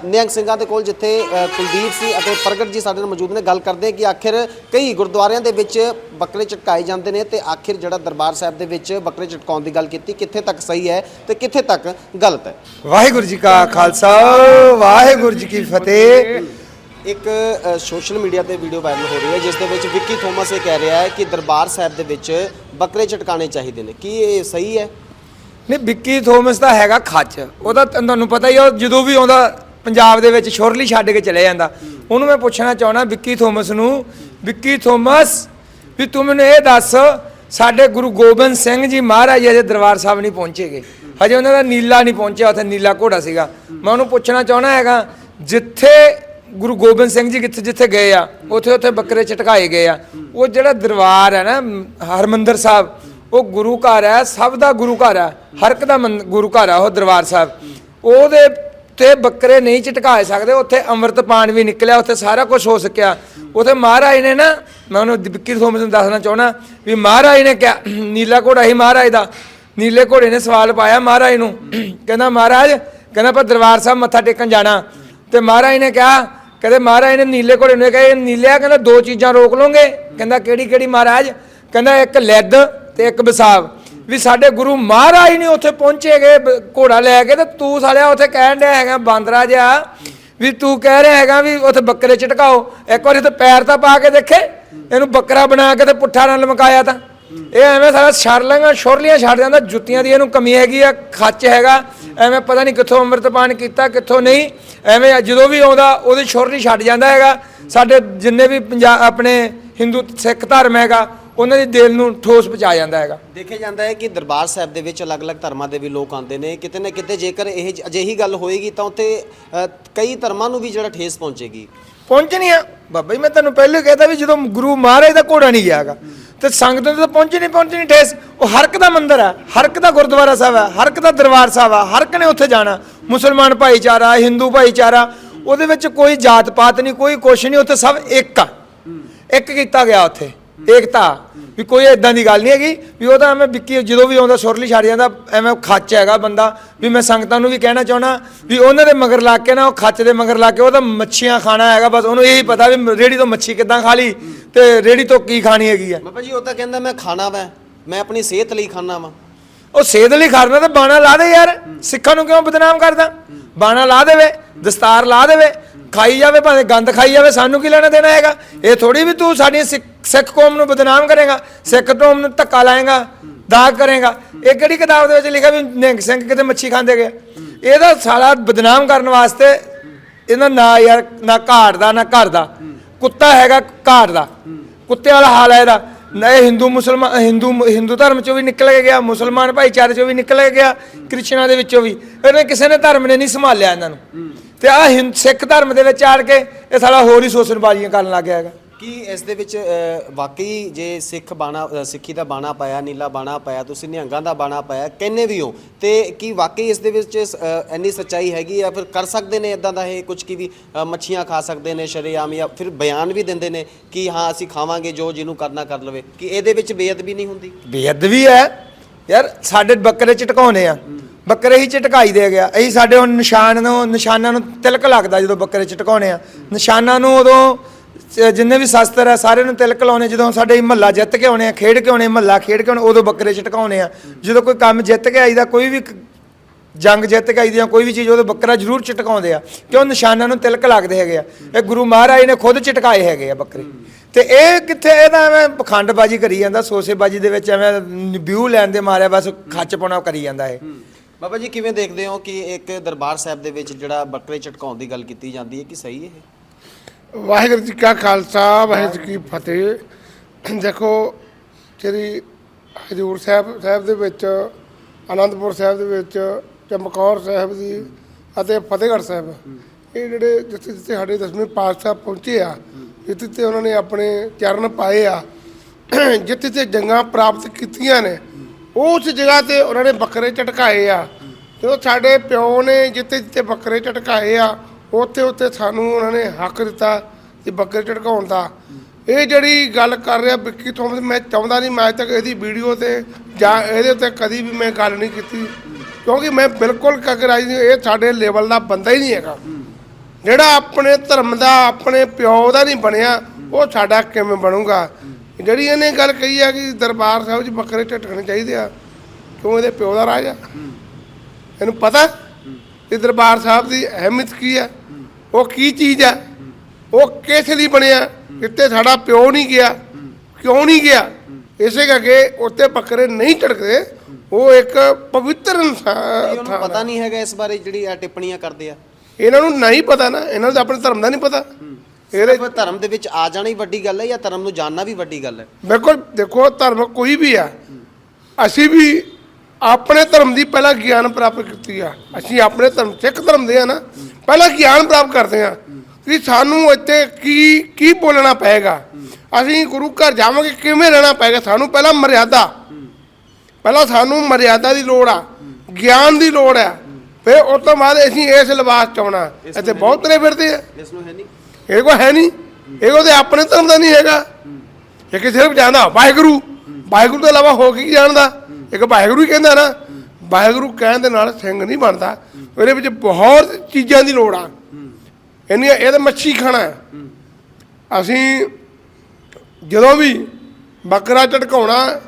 ਨਿਹੰਗ ਸਿੰਘਾਂ ਦੇ ਕੋਲ ਜਿੱਥੇ ਕੁਲਦੀਪ ਸੀ ਅਤੇ ਪ੍ਰਗਟ ਜੀ ਸਾਡੇ ਨਾਲ ਮੌਜੂਦ ਨੇ ਗੱਲ ਕਰਦੇ ਕਿ ਆਖਿਰ ਕਈ ਗੁਰਦੁਆਰਿਆਂ ਦੇ ਵਿੱਚ ਬੱਕਰੇ ਝਟਕਾਏ ਜਾਂਦੇ ਨੇ ਤੇ ਆਖਿਰ ਜਿਹੜਾ ਦਰਬਾਰ ਸਾਹਿਬ ਦੇ ਵਿੱਚ ਬੱਕਰੇ ਝਟਕਾਉਣ ਦੀ ਗੱਲ ਕੀਤੀ ਕਿੱਥੇ ਤੱਕ ਸਹੀ ਹੈ ਤੇ ਕਿੱਥੇ ਤੱਕ ਗਲਤ ਹੈ? ਵਾਹਿਗੁਰੂ ਜੀ ਕਾ ਖਾਲਸਾ ਵਾਹਿਗੁਰੂ ਜੀ ਕੀ ਫਤਿਹ। ਇੱਕ ਸੋਸ਼ਲ ਮੀਡੀਆ ਤੇ ਵੀਡੀਓ ਵਾਇਰਲ ਹੋ ਰਹੀ ਹੈ ਜਿਸ ਦੇ ਵਿੱਚ ਵਿੱਕੀ ਥੋਮਸ ਇਹ ਕਹਿ ਰਿਹਾ ਹੈ ਕਿ ਦਰਬਾਰ ਸਾਹਿਬ ਦੇ ਵਿੱਚ ਬੱਕਰੇ ਝਟਕਾਣੇ ਚਾਹੀਦੇ ਨੇ। ਕੀ ਇਹ ਸਹੀ ਹੈ? ਨਹੀਂ ਵਿੱਕੀ ਥੋਮਸ ਦਾ ਹੈਗਾ ਖੱਚ ਉਹਦਾ ਤਾਂ ਤੁਹਾਨੂੰ ਪਤਾ ਹੀ ਆ ਉਹ ਜਦੋਂ ਵੀ ਆਉਂਦਾ ਪੰਜਾਬ ਦੇ ਵਿੱਚ ਸ਼ੁਰਲੀ ਛੱਡ ਕੇ ਚਲੇ ਜਾਂਦਾ। ਉਹਨੂੰ ਮੈਂ ਪੁੱਛਣਾ ਚਾਹਣਾ ਵਿੱਕੀ ਥੋਮਸ ਨੂੰ ਵਿੱਕੀ ਥੋਮਸ ਵੀ ਤੂੰ ਮੈਨੂੰ ਇਹ ਦੱਸ ਸਾਡੇ ਗੁਰੂ ਗੋਬਿੰਦ ਸਿੰਘ ਜੀ ਮਹਾਰਾਜ ਅਜੇ ਦਰਬਾਰ ਸਾਹਿਬ ਨਹੀਂ ਪਹੁੰਚੇਗੇ ਹਜੇ ਉਹਨਾਂ ਦਾ ਨੀਲਾ ਨਹੀਂ ਪਹੁੰਚਿਆ ਉੱਥੇ ਨੀਲਾ ਘੋੜਾ ਸੀਗਾ। ਮੈਂ ਉਹਨੂੰ ਪੁੱਛਣਾ ਚਾਹਣਾ ਹੈਗਾ ਜਿੱਥੇ ਗੁਰੂ ਗੋਬਿੰਦ ਸਿੰਘ ਜੀ ਕਿੱਥੇ ਜਿੱਥੇ ਗਏ ਆ ਉੱਥੇ ਉੱਥੇ ਬੱਕਰੇ ਚਟਕਾਏ ਗਏ ਆ। ਉਹ ਜਿਹੜਾ ਦਰਬਾਰ ਹੈ ਨਾ ਮ, ਹਰਮੰਦਰ ਸਾਹਿਬ ਉਹ ਗੁਰੂ ਘਰ ਹੈ, ਸਭ ਦਾ ਗੁਰੂ ਘਰ ਹੈ, ਹਰ ਇੱਕ ਦਾ ਮੰਨ- ਗੁਰੂ ਘਰ ਹੈ ਉਹ ਦਰਬਾਰ ਸਾਹਿਬ। ਉਹਦੇ ਤੇ ਬੱਕਰੇ ਨਹੀਂ ਝਟਕਾ ਸਕਦੇ, ਉੱਥੇ ਅੰਮ੍ਰਿਤਪਾਨ ਵੀ ਨਿਕਲਿਆ, ਉੱਥੇ ਸਾਰਾ ਕੁਝ ਹੋ ਸਕਿਆ। ਉੱਥੇ ਮਹਾਰਾਜ ਨੇ ਨਾ, ਮੈਂ ਉਹਨੂੰ ਵਿੱਕੀ ਥੋਮਸ ਨੂੰ ਦੱਸਣਾ ਚਾਹਣਾ ਵੀ ਮਹਾਰਾਜ ਨੇ ਕਿਹਾ, ਨੀਲਾ ਘੋੜਾ ਹੀ ਮਹਾਰਾਜ ਦਾ। ਨੀਲੇ ਘੋੜੇ ਨੇ ਸਵਾਲ ਪਾਇਆ ਮਹਾਰਾਜ ਨੂੰ। ਕਹਿੰਦਾ, ਮਹਾਰਾਜ, ਕਹਿੰਦਾ, ਆਪਾਂ ਦਰਬਾਰ ਸਾਹਿਬ ਮੱਥਾ ਟੇਕਣ ਜਾਣਾ। ਤੇ ਮਹਾਰਾਜ ਨੇ ਕਿਹਾ, ਕਹਿੰਦੇ, ਮਹਾਰਾਜ ਨੇ ਨੀਲੇ ਘੋੜੇ ਨੂੰ ਕਿਹਾ, ਇਹ ਨੀਲਿਆ, ਕਹਿੰਦਾ, ਦੋ ਚੀਜ਼ਾਂ ਰੋਕ ਲੋਗੇ ਕਹਿੰਦਾ ਕਿਹੜੀ ਕਿਹੜੀ ਮਹਾਰਾਜ? ਕਹਿੰਦਾ, ਇੱਕ ਲੈਦ ਤੇ ਇੱਕ ਵਿਸਾਬ ਵੀ ਸਾਡੇ ਗੁਰੂ ਮਹਾਰਾਜ ਨੇ ਉੱਥੇ ਪਹੁੰਚੇ ਗਏ ਘੋੜਾ ਲੈ ਕੇ ਤੇ ਤੂੰ ਸਾਲਿਆ ਉੱਥੇ ਕਹਿਣ ਡਿਆ ਹੈਗਾ ਬਾਂਦਰਾ ਜਿਹਾ ਵੀ ਤੂੰ ਕਹਿ ਰਿਹਾ ਹੈਗਾ ਵੀ ਉੱਥੇ ਬੱਕਰੇ ਝਟਕਾਓ। ਇੱਕ ਵਾਰੀ ਤੇ ਪੈਰ ਤਾਂ ਪਾ ਕੇ ਦੇਖੇ, ਇਹਨੂੰ ਬੱਕਰਾ ਬਣਾ ਕੇ ਤੇ ਪੁੱਠਾ ਨਾਲ ਲਮਕਾਇਆ ਤਾਂ। ਇਹ ਐਵੇਂ ਸਾਰਾ ਛਰਲੀਆਂ ਛੋਰਲੀਆਂ ਛੱਡ ਜਾਂਦਾ, ਜੁੱਤੀਆਂ ਦੀ ਇਹਨੂੰ ਕਮੀ ਹੈਗੀ ਆ, ਖੱਚ ਹੈਗਾ, ਐਵੇਂ ਪਤਾ ਨਹੀਂ ਕਿੱਥੋਂ ਅੰਮ੍ਰਿਤਪਾਨ ਕੀਤਾ, ਕਿੱਥੋਂ ਨਹੀਂ, ਐਵੇਂ ਜਦੋਂ ਵੀ ਆਉਂਦਾ ਉਹਦੀ ਛੋਰਲੀ ਛੱਡ ਜਾਂਦਾ ਹੈਗਾ। ਸਾਡੇ ਜਿੰਨੇ ਵੀ ਪੰਜਾਬ ਆਪਣੇ ਹਿੰਦੂ ਸਿੱਖ ਧਰਮ ਹੈਗਾ ਉਹਨਾਂ ਦੀ ਦਿਲ ਨੂੰ ਠੋਸ ਪਹੁੰਚਾ ਜਾਂਦਾ ਹੈਗਾ। ਦੇਖਿਆ ਜਾਂਦਾ ਹੈ ਕਿ ਦਰਬਾਰ ਸਾਹਿਬ ਦੇ ਵਿੱਚ ਅਲੱਗ-ਅਲੱਗ ਧਰਮਾਂ ਦੇ ਵੀ ਲੋਕ ਆਉਂਦੇ ਨੇ। ਕਿਤੇ ਨਾ ਕਿਤੇ ਜੇਕਰ ਇਹ ਜ- ਅਜਿਹੀ ਗੱਲ ਹੋਏਗੀ ਤਾਂ ਉੱਥੇ ਅ, ਕਈ ਧਰਮਾਂ ਨੂੰ ਵੀ ਜਿਹੜਾ ਠੇਸ ਪਹੁੰਚੇਗੀ। ਪਹੁੰਚਣੀ ਆ। ਬਾਬਾ ਜੀ ਮੈਂ ਤੁਹਾਨੂੰ ਪਹਿਲੇ ਕਹਿਤਾ ਵੀ ਜਦੋਂ ਗੁਰੂ ਮਹਾਰਾਜ ਦਾ ਘੋੜਾ ਨਹੀਂ ਗਿਆਗਾ ਤੇ ਸੰਗਤ ਨੂੰ ਤਾਂ ਪਹੁੰਚਣੀ ਪਹੁੰਚਣੀ ਠੇਸ। ਉਹ ਹਰ ਇੱਕ ਦਾ ਮੰਦਿਰ ਹਰ ਇੱਕ ਦਾ ਗੁਰਦੁਆਰਾ ਸਾਹਿਬ ਹਰ ਇੱਕ ਦਾ ਦਰਬਾਰ ਸਾਹਿਬ ਹੈ ਹਰ ਇੱਕ ਨੇ ਉੱਥੇ ਜਾਣਾ। ਮੁਸਲਮਾਨ ਭਾਈਚਾਰਾ ਹਿੰਦੂ ਭਾਈਚਾਰਾ ਉਹਦੇ ਵਿੱਚ ਕੋਈ ਜਾਤ ਪਾਤ ਨਹੀਂ ਕੋਈ ਕੁਛ ਨਹੀਂ ਉੱਥੇ ਸਭ ਇੱਕ ਆ। ਇੱਕ ਕੀਤਾ ਗਿਆ ਉੱਥੇ। ਏਕਤਾ ਵੀ ਕੋਈ ਇਦਾਂ ਦੀ ਗੱਲ ਨਹੀਂ ਹੈਗੀ ਵੀ ਉਹ ਤਾਂ ਐਵੇਂ ਵਿੱਕੀ ਜਦੋਂ ਵੀ ਆਉਂਦਾ ਸੁਰਲੀ ਛੱਡ ਜਾਂਦਾ ਐਵੇਂ ਖੱਚ ਹੈਗਾ ਬੰਦਾ ਵੀ ਮੈਂ ਸੰਗਤਾਂ ਨੂੰ ਵੀ ਕਹਿਣਾ ਚਾਹਣਾ ਵੀ ਉਹਨਾਂ ਦੇ ਮਗਰ ਲਾ ਕੇ ਨਾ ਉਹ ਖੱਚ ਦੇ ਮਗਰ ਲਾ ਕੇ ਉਹ ਤਾਂ ਮੱਛੀਆਂ ਖਾਣਾ ਹੈਗਾ ਬਸ ਉਹਨੂੰ ਇਹੀ ਪਤਾ ਵੀ ਰੇੜੀ ਤੋਂ ਮੱਛੀ ਕਿੱਦਾਂ ਖਾ ਲਈ ਤੇ ਰੇੜੀ ਤੋਂ ਕੀ ਖਾਣੀ ਹੈਗੀ ਆ। ਬਾਬਾ ਜੀ ਉਹ ਤਾਂ ਕਹਿੰਦਾ ਮੈਂ ਖਾਣਾ ਵਾ ਮੈਂ ਆਪਣੀ ਸਿਹਤ ਲਈ ਖਾਣਾ ਵਾ। ਉਹ ਸੇਧ ਲਈ ਖੜਨਾ ਤਾਂ ਬਾਣਾ ਲਾ ਦੇ ਯਾਰ ਸਿੱਖਾਂ ਨੂੰ ਕਿਉਂ ਬਦਨਾਮ ਕਰਦਾ? ਬਾਣਾ ਲਾ ਦੇਵੇ ਦਸਤਾਰ ਲਾ ਦੇਵੇ ਖਾਈ ਜਾਵੇ ਭਾਵੇਂ ਗੰਦ ਖਾਈ ਜਾਵੇ, ਸਾਨੂੰ ਕੀ ਲੈਣਾ ਦੇਣਾ ਹੈਗਾ? ਇਹ ਥੋੜੀ ਵੀ ਤੂੰ ਸਾਡੀ ਸਿੱਖ ਸਿੱਖ ਕੌਮ ਨੂੰ ਬਦਨਾਮ ਕਰੇਗਾ, ਸਿੱਖ ਕੌਮ ਨੂੰ ਧੱਕਾ ਲਾਏਗਾ, ਦਾਗ ਕਰੇਗਾ। ਇਹ ਕਿਹੜੀ ਕਿਤਾਬ ਦੇ ਵਿੱਚ ਲਿਖਿਆ ਵੀ ਨਿਹੰਗ ਸਿੰਘ ਕਿਤੇ ਮੱਛੀ ਖਾਂਦੇ ਗਏ? ਇਹਦਾ ਸਾਲਾ ਬਦਨਾਮ ਕਰਨ ਵਾਸਤੇ ਇਹਨਾਂ ਨਾ ਯਾਰ, ਨਾ ਘਾਟ ਦਾ, ਨਾ ਘਰ ਦਾ। ਕੁੱਤਾ ਹੈਗਾ ਘਾਟ ਦਾ। ਕੁੱਤੇ ਵਾਲਾ ਹਾਲ ਹੈ ਇਹਦਾ। ਨਾ ਇਹ ਹਿੰਦੂ ਮੁਸਲਮਾਨ, ਹਿੰਦੂ ਹਿੰਦੂ ਧਰਮ ਚੋਂ ਵੀ ਨਿਕਲ ਕੇ ਗਿਆ, ਮੁਸਲਮਾਨ ਭਾਈਚਾਰੇ ਚੋਂ ਵੀ ਨਿਕਲ ਗਿਆ ਕ੍ਰਿਸਚਨਾਂ ਦੇ ਵਿੱਚੋਂ ਵੀ। ਇਹਨੇ ਕਿਸੇ ਨੇ ਧਰਮ ਨੇ ਨਹੀਂ ਸੰਭਾਲਿਆ ਇਹਨਾਂ ਨੂੰ। ਤੇ ਆ ਸਿੱਖ ਧਰਮ ਦੇ ਵਿੱਚ ਆੜ ਕੇ ਇਹ ਸਾਲਾ ਹੋਰ ਹੀ ਸ਼ੋਸ਼ਣਬਾਜ਼ੀਆਂ ਕਰਨ ਲੱਗ ਗਿਆ ਹੈਗਾ। ਕੀ ਇਸ ਦੇ ਵਿੱਚ ਵਾਕਈ ਜੇ ਸਿੱਖ ਬਾਣਾ ਸਿੱਖੀ ਦਾ ਬਾਣਾ ਪਾਇਆ ਨੀਲਾ ਬਾਣਾ ਪਾਇਆ ਤੁਸੀਂ ਨਿਹੰਗਾਂ ਦਾ ਬਾਣਾ ਪਾਇਆ ਕਹਿੰਨੇ ਵੀ ਹੋ ਤੇ ਕੀ ਵਾਕਈ ਇਸ ਦੇ ਵਿੱਚ ਇੰਨੀ ਸੱਚਾਈ ਹੈਗੀ ਆ ਫਿਰ ਕਰ ਸਕਦੇ ਨੇ ਇਦਾਂ ਦਾ ਇਹ ਕੁਝ ਕੀ ਵੀ ਮੱਛੀਆਂ ਖਾ ਸਕਦੇ ਨੇ ਸ਼ਰੇਆਮ ਜਾਂ ਫਿਰ ਬਿਆਨ ਵੀ ਦਿੰਦੇ ਨੇ ਕਿ ਹਾਂ ਅਸੀਂ ਖਾਵਾਂਗੇ ਜੋ ਜਿਹਨੂੰ ਕਰਨਾ ਕਰ ਲਵੇ ਕਿ ਇਹਦੇ ਵਿੱਚ ਬੇਅਦਬੀ ਨਹੀਂ ਹੁੰਦੀ? ਬੇਅਦਬੀ ਹੈ। ਯਾਰ ਸਾਡੇ ਬੱਕਰੇ ਝਟਕਾਉਨੇ ਆ। ਬੱਕਰੇ ਹੀ ਝਟਕਾਈ ਦੇ ਗਿਆ। ਅਸੀਂ ਸਾਡੇ ਉਹ ਨਿਸ਼ਾਨ ਨੂੰ, ਨਿਸ਼ਾਨਾਂ ਨੂੰ ਤਿਲਕ ਲੱਗਦਾ ਜਦੋਂ ਬੱਕਰੇ ਝਟਕਾਉਨੇ ਆ। ਨਿਸ਼ਾਨਾਂ ਨੂੰ ਉਦੋਂ ਜਿੰਨੇ ਵੀ ਸ਼ਸਤਰ ਆ ਸਾਰੇ ਨੂੰ ਤਿਲਕ ਲਾਉਣੇ। ਜਦੋਂ ਸਾਡੇ ਮਹੱਲਾ ਜਿੱਤ ਕੇ ਆਉਣੇ ਆ, ਖੇਡ ਕੇ ਆਉਣੇ, ਮਹੱਲਾ ਖੇਡ ਕੇ ਆਉਣੇ, ਉਦੋਂ ਬੱਕਰੇ ਝਟਕਾਉਨੇ ਆ। ਜਦੋਂ ਕੋਈ ਕੰਮ ਜਿੱਤ ਕੇ ਆਈਦਾ, ਕੋਈ ਵੀ ਜੰਗ ਜਿੱਤ ਕੇ ਆਈਦੀ ਆ, ਕੋਈ ਵੀ ਚੀਜ਼ ਉਹਦੇ ਬੱਕਰਾ ਜ਼ਰੂਰ ਚਟਕਾਉਂਦੇ ਆ। ਕਿਉਂ? ਨਿਸ਼ਾਨਾਂ ਨੂੰ ਤਿਲਕ ਲੱਗਦੇ ਹੈਗੇ ਆ। ਇਹ ਗੁਰੂ ਮਹਾਰਾਜ ਨੇ ਖੁਦ ਚਟਕਾਏ ਹੈਗੇ ਆ ਬੱਕਰੇ। ਤੇ ਇਹ ਕਿੱਥੇ ਇਹਦਾ ਐਵੇਂ ਪਖੰਡਬਾਜ਼ੀ ਕਰੀ ਜਾਂਦਾ, ਸੋਸੇਬਾਜ਼ੀ ਦੇ ਵਿੱਚ ਐਵੇਂ ਵਿਊ ਲੈਣ ਦੇ ਮਾਰਿਆ, ਬਸ ਖੱਚ ਪਾਉਣਾ ਕਰੀ ਜਾਂਦਾ ਇਹ। ਬਾਬਾ ਜੀ, ਕਿਵੇਂ ਦੇਖਦੇ ਹੋ ਕਿ ਇੱਕ ਦਰਬਾਰ ਸਾਹਿਬ ਦੇ ਵਿੱਚ ਜਿਹੜਾ ਬੱਕਰੇ ਝਟਕਾਉਣ ਦੀ ਗੱਲ ਕੀਤੀ ਜਾਂਦੀ ਹੈ, ਕਿ ਸਹੀ ਹੈ ਵਾਹਿਗੁਰੂ ਜੀ ਕਾ ਖਾਲਸਾ, ਵਾਹਿਗੁਰੂ ਜੀ ਕੀ ਫਤਿਹ। ਦੇਖੋ, ਜਿਹੜੀ ਹਜੂਰ ਸਾਹਿਬ ਸਾਹਿਬ ਦੇ ਵਿੱਚ ਆਨੰਦਪੁਰ ਸਾਹਿਬ ਦੇ ਵਿੱਚ, ਚਮਕੌਰ ਸਾਹਿਬ ਦੀ ਅਤੇ ਫਤਿਹਗੜ੍ਹ ਸਾਹਿਬ, ਇਹ ਜਿਹੜੇ ਜਿੱਥੇ ਜਿੱਥੇ ਸਾਡੇ ਦਸਵੇਂ ਪਾਤਸ਼ਾਹ ਪਹੁੰਚੇ ਆ, ਜਿੱਥੇ ਤੇ ਉਹਨਾਂ ਨੇ ਆਪਣੇ ਚਰਨ ਪਾਏ ਆ, ਜਿੱਥੇ ਤੇ ਜੰਗਾਂ ਪ੍ਰਾਪਤ ਕੀਤੀਆਂ ਨੇ, ਉਸ ਜਗ੍ਹਾ ਤੇ ਉਹਨਾਂ ਨੇ ਬੱਕਰੇ ਝਟਕਾਏ ਆ। ਜਦੋਂ ਸਾਡੇ ਪਿਓ ਨੇ ਜਿੱਥੇ ਜਿੱਥੇ ਬੱਕਰੇ ਝਟਕਾਏ ਆ, ਉੱਥੇ ਉੱਥੇ ਸਾਨੂੰ ਉਹਨਾਂ ਨੇ ਹੱਕ ਦਿੱਤਾ ਕਿ ਬੱਕਰੇ ਝਟਕਾਉਣ ਦਾ। ਇਹ ਜਿਹੜੀ ਗੱਲ ਕਰ ਰਿਹਾ ਵਿੱਕੀ ਥੋਮਸ, ਮੈਂ ਚਾਹੁੰਦਾ ਨਹੀਂ ਮੈਂ ਅੱਜ ਤੱਕ ਇਹਦੀ ਵੀਡੀਓ ਤੇ ਜਾਂ ਇਹਦੇ ਉੱਤੇ ਕਦੀ ਵੀ ਮੈਂ ਗੱਲ ਨਹੀਂ ਕੀਤੀ। ਕਿਉਂਕਿ ਮੈਂ ਬਿਲਕੁਲ ਕਗਰਾਈ ਨਹੀਂ, ਇਹ ਸਾਡੇ ਲੈਵਲ ਦਾ ਬੰਦਾ ਹੀ ਨਹੀਂ ਹੈਗਾ। ਜਿਹੜਾ ਆਪਣੇ ਧਰਮ ਦਾ, ਆਪਣੇ ਪਿਓ ਦਾ ਨਹੀਂ ਬਣਿਆ, ਉਹ ਸਾਡਾ ਕਿਵੇਂ ਬਣੂਗਾ? ਜਿਹੜੀ ਇਹਨੇ ਗੱਲ ਕਹੀ ਆ ਕਿ ਦਰਬਾਰ ਸਾਹਿਬ 'ਚ ਬੱਕਰੇ ਝਟਕਣੇ ਚਾਹੀਦੇ ਆ, ਕਿਉਂ ਇਹਦੇ ਪਿਓ ਦਾ ਰਾਜ ਆ? ਇਹਨੂੰ ਪਤਾ? ਕਿ ਦਰਬਾਰ ਸਾਹਿਬ ਦੀ ਅਹਿਮੀਅਤ ਕੀ ਆ ਉਹ ਕੀ ਚੀਜ਼ ਆ ਉਹ ਕਿਸ ਲਈ ਬਣਿਆ? ਕਿਤੇ ਸਾਡਾ ਪਿਓ ਨਹੀਂ ਗਿਆ। ਕਿਉਂ ਨਹੀਂ ਗਿਆ? ਇਸੇ ਕਰਕੇ ਉੱਤੇ ਬੱਕਰੇ ਨਹੀਂ ਝਟਕਦੇ ਉਹ ਇੱਕ ਪਵਿੱਤਰ ਇਨਸਾਨ ਉਹਨੂੰ ਪਤਾ ਨਹੀਂ ਹੈਗਾ ਇਸ ਬਾਰੇ ਜਿਹੜੀ ਇਹ ਟਿੱਪਣੀਆਂ ਕਰਦੇ ਆ। ਇਹਨਾਂ ਨੂੰ ਨਹੀਂ ਪਤਾ ਨਾ। ਇਹਨਾਂ ਨੂੰ ਆਪਣੇ ਧਰਮ ਦਾ ਨਹੀਂ ਪਤਾ। ਇਹਦੇ ਧਰਮ ਦੇ ਵਿੱਚ ਆ ਜਾਣਾ ਹੀ ਵੱਡੀ ਗੱਲ ਹੈ ਜਾਂ ਧਰਮ ਨੂੰ ਜਾਣਨਾ ਵੀ ਵੱਡੀ ਗੱਲ ਹੈ? ਬਿਲਕੁਲ। ਦੇਖੋ ਧਰਮ ਕੋਈ ਵੀ ਆ ਅਸੀਂ ਵੀ ਆਪਣੇ ਧਰਮ ਦੀ ਪਹਿਲਾਂ ਗਿਆਨ ਪ੍ਰਾਪਤ ਕੀਤੀ ਆ। ਅਸੀਂ ਆਪਣੇ ਧਰਮ ਸਿੱਖ ਧਰਮ ਦੇ ਆ ਨਾ ਪਹਿਲਾਂ ਗਿਆਨ ਪ੍ਰਾਪਤ ਕਰਦੇ ਆ। ਕਿ ਸਾਨੂੰ ਇੱਥੇ ਕੀ ਕੀ ਬੋਲਣਾ ਪਏਗਾ? ਅਸੀਂ ਗੁਰੂ ਘਰ ਜਾਵਾਂਗੇ ਕਿਵੇਂ ਰਹਿਣਾ ਪਏਗਾ? ਸਾਨੂੰ ਪਹਿਲਾਂ ਮਰਿਆਦਾ। ਪਹਿਲਾਂ ਸਾਨੂੰ ਮਰਿਆਦਾ ਦੀ ਲੋੜ ਆ ਗਿਆਨ ਦੀ ਲੋੜ ਆ। ਫਿਰ ਉਸ ਤੋਂ ਬਾਅਦ ਅਸੀਂ ਇਸ ਲਿਬਾਸ ਚ ਆਉਣਾ। ਇੱਥੇ ਬਹੁਤ ਤਰੇ ਫਿਰਦੇ ਆ। ਇਸ ਨੂੰ ਹੈ ਨਹੀਂ। ਇਹ ਕੋ ਹੈ ਨਹੀਂ। ਇਹ ਉਹਦੇ ਆਪਣੇ ਧਰਮ ਦਾ ਨਹੀਂ ਹੈਗਾ। ਇੱਕ ਸਿਰਫ ਜਾਣਦਾ। ਵਾਹਿਗੁਰੂ। ਵਾਹਿਗੁਰੂ ਤੋਂ ਇਲਾਵਾ ਹੋ ਕੀ ਜਾਣਦਾ? ਇੱਕ ਵਾਹਿਗੁਰੂ ਹੀ ਕਹਿੰਦਾ ਨਾ ਵਾਹਿਗੁਰੂ ਕਹਿਣ ਦੇ ਨਾਲ ਸਿੰਘ ਨਹੀਂ ਬਣਦਾ। ਉਹਦੇ ਵਿੱਚ ਬਹੁਤ ਚੀਜ਼ਾਂ ਦੀ ਲੋੜ ਆ। ਇਹਨੀਆਂ ਇਹ ਤਾਂ ਮੱਛੀ ਖਾਣਾ ਹੈ। ਅਸੀਂ ਜਦੋਂ ਵੀ ਬੱਕਰਾ ਝਟਕਾਉਣਾ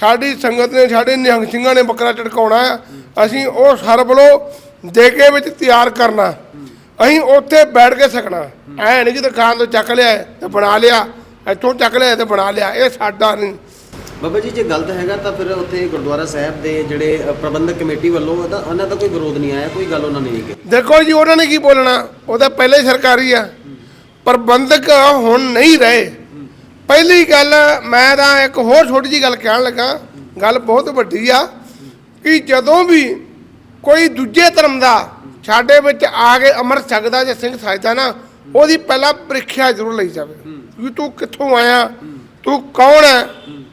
ਸਾਡੀ ਸੰਗਤ ਨੇ ਸਾਡੇ ਨਿਹੰਗ ਸਿੰਘਾਂ ਨੇ ਬੱਕਰਾ ਝਟਕਾਉਣਾ ਹੈ, ਅਸੀਂ ਉਹ ਸਰਬਲੋ ਦੇਗੇ ਵਿੱਚ ਤਿਆਰ ਕਰਨਾ। ਅਸੀਂ ਉੱਥੇ ਬੈਠ ਕੇ ਸਕਣਾ। ਐ ਨਹੀਂ ਕਿ ਦੁਕਾਨ ਤੋਂ ਚੱਕ ਲਿਆ ਤੇ ਬਣਾ ਲਿਆ ਇੱਥੋਂ ਚੱਕ ਲਿਆ ਤੇ ਬਣਾ ਲਿਆ ਇਹ ਸਾਡਾ ਨਹੀਂ। ਬਾਬਾ ਜੀ ਜੇ ਗਲਤ ਹੈਗਾ ਤਾਂ ਫਿਰ ਉੱਥੇ ਗੁਰਦੁਆਰਾ ਸਾਹਿਬ ਦੇ ਜਿਹੜੇ ਅ, ਪ੍ਰਬੰਧਕ ਕਮੇਟੀ ਵੱਲੋਂ ਉਹਦਾ ਉਹਨਾਂ ਦਾ ਕੋਈ ਵਿਰੋਧ ਨਹੀਂ ਆਇਆ ਕੋਈ ਗੱਲ ਉਹਨਾਂ ਨੇ ਨਹੀਂ ਕੀਤੀ। ਦੇਖੋ ਜੀ ਉਹਨਾਂ ਨੇ ਕੀ ਬੋਲਣਾ? ਉਹ ਤਾਂ ਪਹਿਲੇ ਸਰਕਾਰੀ ਆ। ਪ੍ਰਬੰਧਕ ਹੁਣ ਨਹੀਂ ਰਹੇ। ਪਹਿਲੀ ਗੱਲ ਮੈਂ ਤਾਂ ਇੱਕ ਹੋਰ ਛੋਟੀ ਜੀ ਗੱਲ ਕਹਿਣ ਲੱਗਾ। ਗੱਲ ਬਹੁਤ ਵੱਡੀ ਆ ਕਿ ਜਦੋਂ ਵੀ ਕੋਈ ਦੂਜੇ ਧਰਮ ਦਾ ਸਾਡੇ ਵਿੱਚ ਆ ਕੇ ਅੰਮ੍ਰਿਤ ਛਕਦਾ ਜਾਂ ਸਿੰਘ ਸਜਦਾ ਨਾ ਉਹਦੀ ਪਹਿਲਾਂ ਪ੍ਰੀਖਿਆ ਜ਼ਰੂਰ ਲਈ ਜਾਵੇ। ਵੀ ਤੂੰ ਕਿੱਥੋਂ ਆਇਆ? ਤੂੰ ਕੌਣ ਹੈ?